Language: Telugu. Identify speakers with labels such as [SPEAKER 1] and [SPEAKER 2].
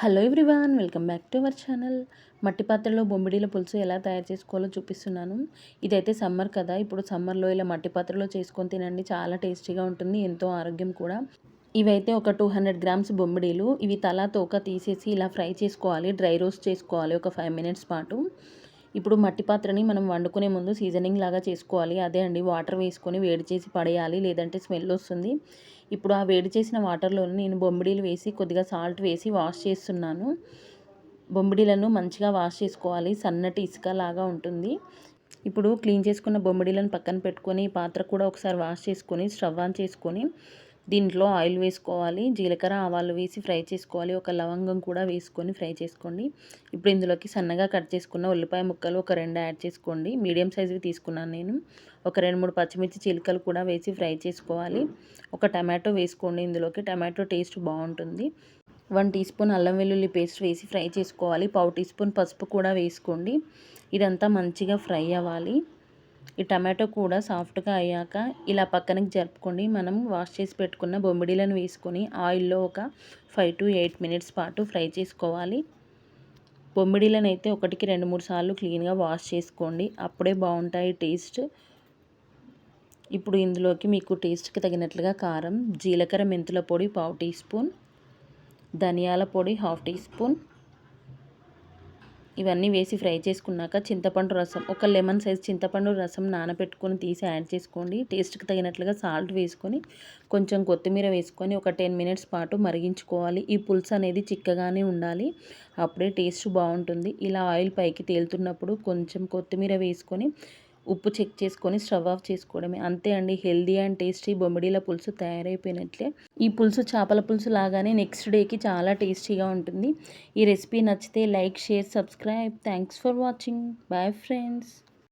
[SPEAKER 1] Hello everyone welcome back to our channel. మట్టి పాత్రలో బొమ్మిడీల పులుసు ఎలా తయారు చేసుకోవాలో చూపిస్తున్నాను. ఇదైతే సమ్మర్ కదా ఇప్పుడు సమ్మర్లో ఇలా మట్టి పాత్రలో చేసుకొని తినండి. చాలా టేస్టీగా ఉంటుంది ఎంతో ఆరోగ్యం కూడా. ఇవైతే ఒక టూ హండ్రెడ్ గ్రామ్స్ బొమ్మిడీలు. ఇవి తలా తోక తీసేసి ఇలా ఫ్రై చేసుకోవాలి డ్రై రోస్ట్ చేసుకోవాలి ఒక ఫైవ్ మినిట్స్ పాటు. ఇప్పుడు మట్టి పాత్రని మనం వండుకునే ముందు సీజనింగ్ లాగా చేసుకోవాలి. అదే అండి వాటర్ వేసుకొని వేడి చేసి పడేయాలి. లేదంటే స్మెల్ వస్తుంది. ఇప్పుడు ఆ వేడి చేసిన వాటర్లో నేను బొమ్మిడీలు వేసి కొద్దిగా సాల్ట్ వేసి వాష్ చేస్తున్నాను. బొమ్మిడీలను మంచిగా వాష్ చేసుకోవాలి. సన్నటి ఇసుక లాగా ఉంటుంది. ఇప్పుడు క్లీన్ చేసుకున్న బొమ్మిడీలను పక్కన పెట్టుకొని పాత్ర కూడా ఒకసారి వాష్ చేసుకొని స్టవ్ ఆన్ చేసుకొని దీంట్లో ఆయిల్ వేసుకోవాలి జీలకర్ర ఆవాలు వేసి ఫ్రై చేసుకోవాలి. ఒక లవంగం కూడా వేసుకొని ఫ్రై చేసుకోండి. ఇప్పుడు ఇందులోకి సన్నగా కట్ చేసుకున్న ఉల్లిపాయ ముక్కలు ఒక రెండు యాడ్ చేసుకోండి. మీడియం సైజువి తీసుకున్నాను నేను. ఒక రెండు మూడు పచ్చిమిర్చి చిలుకలు కూడా వేసి ఫ్రై చేసుకోవాలి. ఒక టమాటో వేసుకోండి ఇందులోకి. టమాటో టేస్ట్ బాగుంటుంది. వన్ టీ స్పూన్ అల్లం వెల్లుల్లి పేస్ట్ వేసి ఫ్రై చేసుకోవాలి. పావు టీ స్పూన్ పసుపు కూడా వేసుకోండి. ఇదంతా మంచిగా ఫ్రై అవ్వాలి. ఈ టమాటో కూడా సాఫ్ట్గా అయ్యాక ఇలా పక్కనకి జరుపుకొని మనం వాష్ చేసి పెట్టుకున్న బొమ్మిడీలను వేసుకొని ఆయిల్లో ఒక ఫైవ్ టు ఎయిట్ మినిట్స్ పాటు ఫ్రై చేసుకోవాలి. బొమ్మిడీలను అయితే ఒకటికి రెండు మూడు సార్లు క్లీన్గా వాష్ చేసుకోండి. అప్పుడే బాగుంటాయి టేస్ట్. ఇప్పుడు ఇందులోకి మీకు టేస్ట్కి తగినట్లుగా కారం జీలకర్ర మెంతుల పొడి పావు టీ స్పూన్ ధనియాల పొడి హాఫ్ టీ స్పూన్ ఇవన్నీ వేసి ఫ్రై చేసుకున్నాక చింతపండు రసం ఒక లెమన్ సైజ్ చింతపండు రసం నానబెట్టుకొని తీసి యాడ్ చేసుకోండి. టేస్ట్కి తగినట్లుగా సాల్ట్ వేసుకొని కొంచెం కొత్తిమీర వేసుకొని ఒక టెన్ మినిట్స్ పాటు మరిగించుకోవాలి. ఈ పులుసు అనేది చిక్కగానే ఉండాలి. అప్పుడే టేస్ట్ బాగుంటుంది. ఇలా ఆయిల్ పైకి తేలుతున్నప్పుడు కొంచెం కొత్తిమీర వేసుకొని ఉప్పు చెక్ చేసుకొని స్టవ్ ఆఫ్ చేసుకోవడమే. అంతే అండి హెల్దీ అండ్ టేస్టీ బొమ్మిడీల పులుసు తయారైపోయినట్లే. ఈ పులుసు చేపల పులుసు లాగానే నెక్స్ట్ డేకి చాలా టేస్టీగా ఉంటుంది. ఈ రెసిపీ నచ్చితే like share subscribe. Thanks for watching. Bye friends.